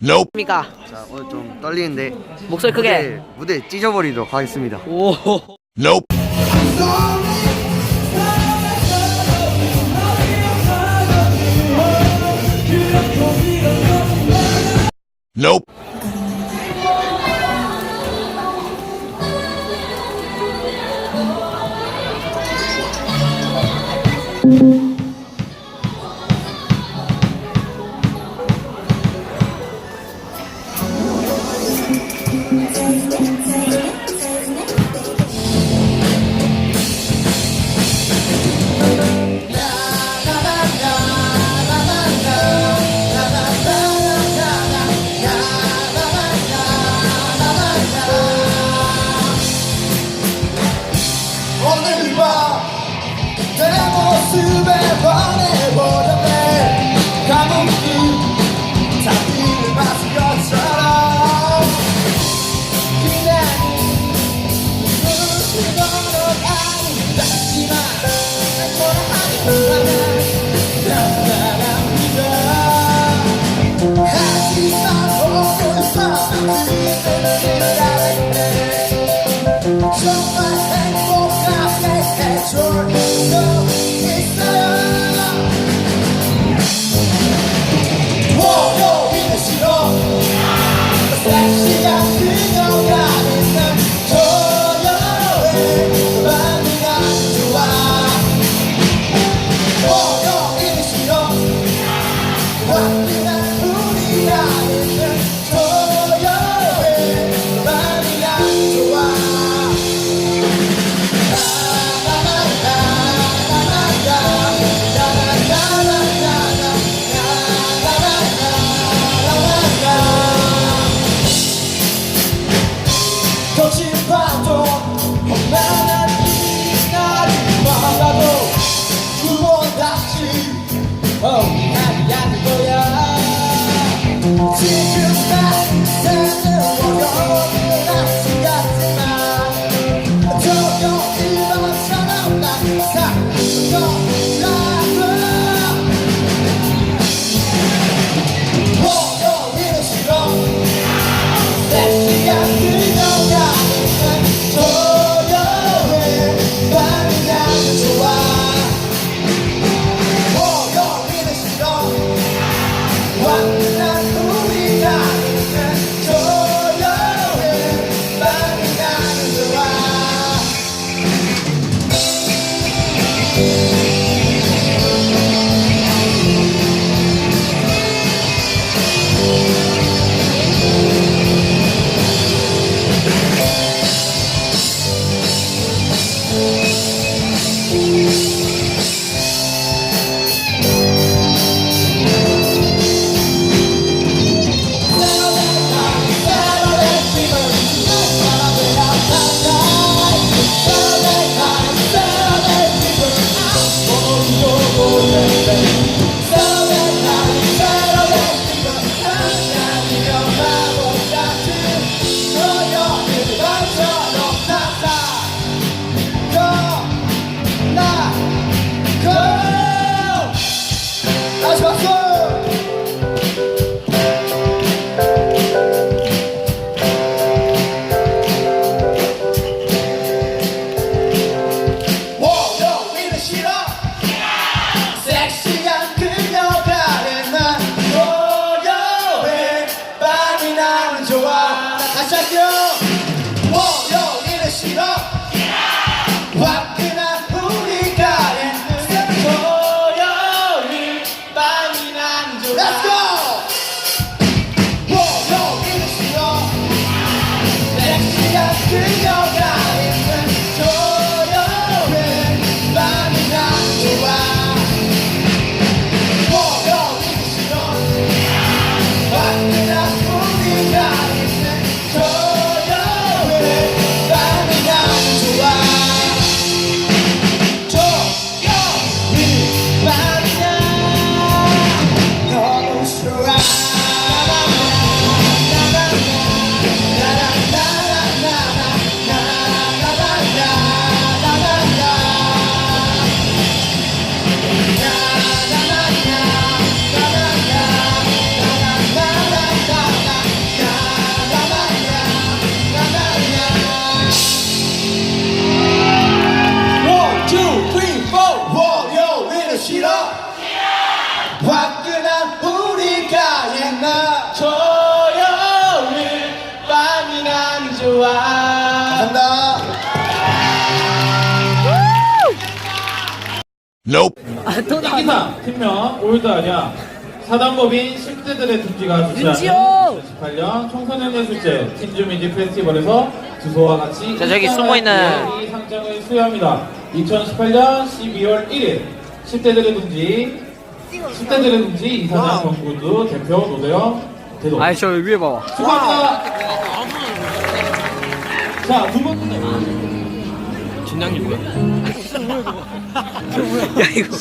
Nope. 자 오늘 좀 떨리는데 목소리 크게. 무대, 무대 찢어버리도록 하겠습니다 오. Nope. Só Nope. 기사 팀명 올드 아냐 사단법인 10대들의 둥지가 주최하는 2018년 청소년 예술제 팀주뮤직 페스티벌에서 주소와 같이 자, 저기 숨어있는 이 상장을 수여합니다. 2018년 12월 1일 10대들의 둥지 10대들의 둥지 이사장 정구주 대표 노대영 대도 아이 저 위에 봐봐. 축하합니다. 자두 번째 야 이거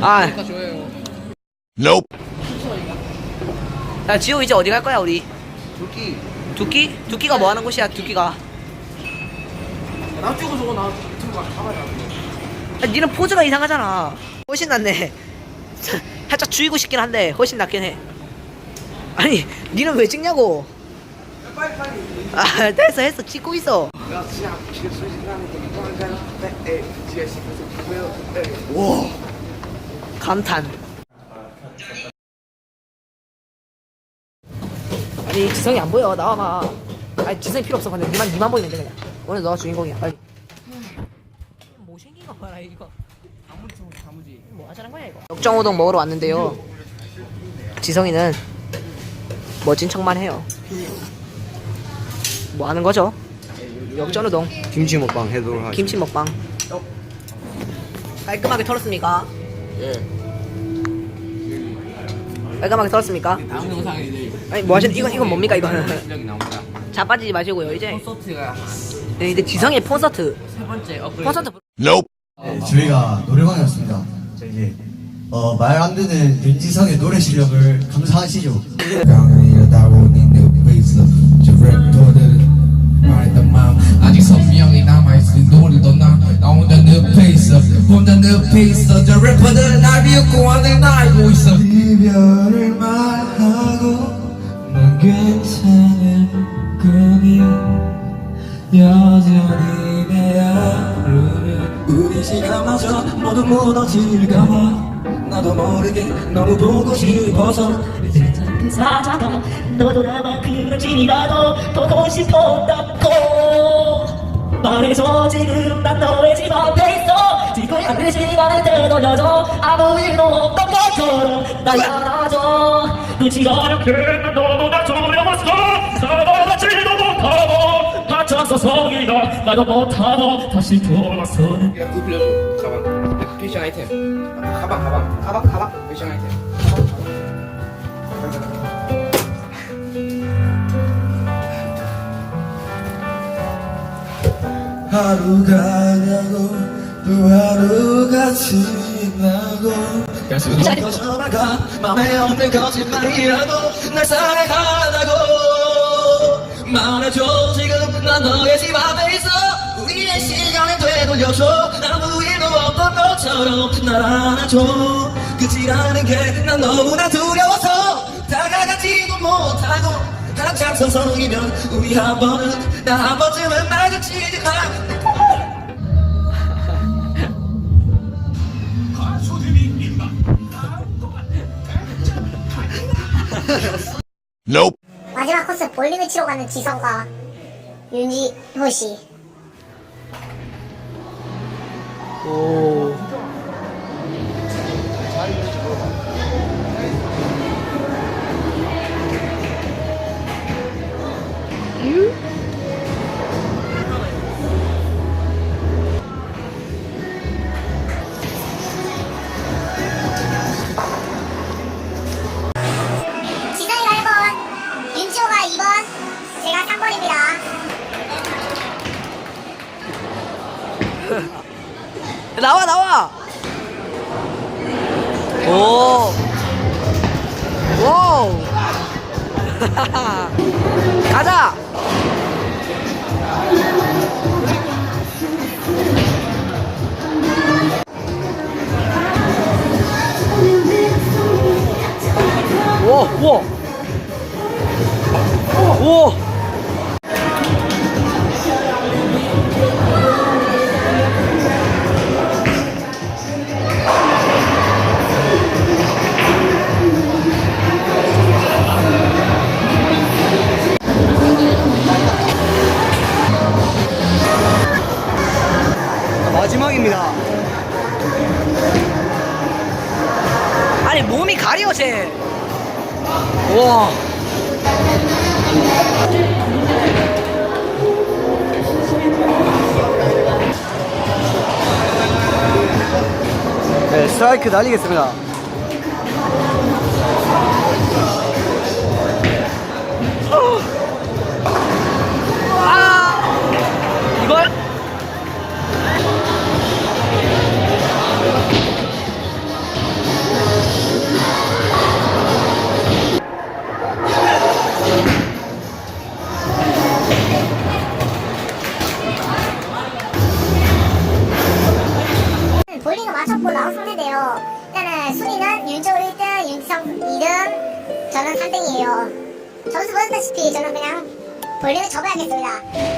아, Nope. 야 지호 이제 어디 갈 거야 우리? 두끼. 두끼? 두끼가 뭐 하는 곳이야 두끼가? 나 찍어 저거 나 야, 니는 포즈가 이상하잖아. 훨씬 낫네. 살짝 죽이고 싶긴 한데 훨씬 낫긴 해. 아니, 니는 왜 찍냐고? 아, 됐어, 했어. 찍고 있어. 감탄. 아니 지성이 안 보여 나와봐. 아니 지성이 필요 없어. 근데 니만 니만 보이면 돼 그냥. 오늘 너가 주인공이야. 빨리. 못생긴 거 봐라 이거. 뭐 하자는 거야 이거. 역정우동 먹으러 왔는데요. 지성이는 멋진 척만 해요. 뭐 하는 거죠? 역전우동 김치 먹방 해도록 하겠습니다. 김치 먹방. 깔끔하게 털었습니까? 예. 깔끔하게 털었습니까? 다음 영상에 이제 아니 뭐 하시는 이건 이건 뭡니까 이거는? 실력이 나옵니다. 자빠지지 마시고요 이제. 콘서트가 네, 이제 지성의 콘서트. 세 번째 업그레이드. 콘서트 Nope. 네, 저희가 노래방에 왔습니다 자 이제 어, 말 안 되는 윤지성의 노래 실력을 감사하시죠 혼자 늪에 있어. 저 래퍼들은 날 비웃고 하늘 나 알고 있어. 이별을 말하고 난 괜찮은 거니 여전히 내 하루를 우리 시간마저 모두 무너질까봐. 나도 모르게 너무 보고 싶어서. 사자가 너도 나만큼은지니라도 보고 싶었다고. 말해줘 지금 난 너의 집 앞에 있어 지금 그 시간을 되돌려줘 아무 일도 없던 것처럼 날 안아줘 눈치가 이렇게 난 너무나 두려웠어 사과받지도 못하고 다쳐서 성이다 나도 못하고 다시 돌아서 야, 그거 빌려줘. 가방. 패션 아이템. 가방, 가방. 가방, 가방. 패션 아이템. 하루가 가고 또 하루가 지나고 꺼져나가 맘에 없는 거짓말이라도 날 사랑한다고 말해줘. 지금 난 너의 집 앞에 있어. 우리의 시간을 되돌려줘. 아무 일도 없던 것처럼 날 안아줘. 끝이라는 게 난 너무나 두려워서 다가가지도 못하고 한참 서성이면 우리 한 번은 나 한 번쯤은 마주치지 마 Nope. 마지막 코스 볼링을 치러 가는 지성과 윤지호 씨. 지 나와 나와. 오. 오. 가자. 오, 오. 오. 와. 네, 스트라이크 날리겠습니다. 이걸? 저는 3등이에요. 점수 보셨다시피 저는 그냥 볼링을 접어야겠습니다.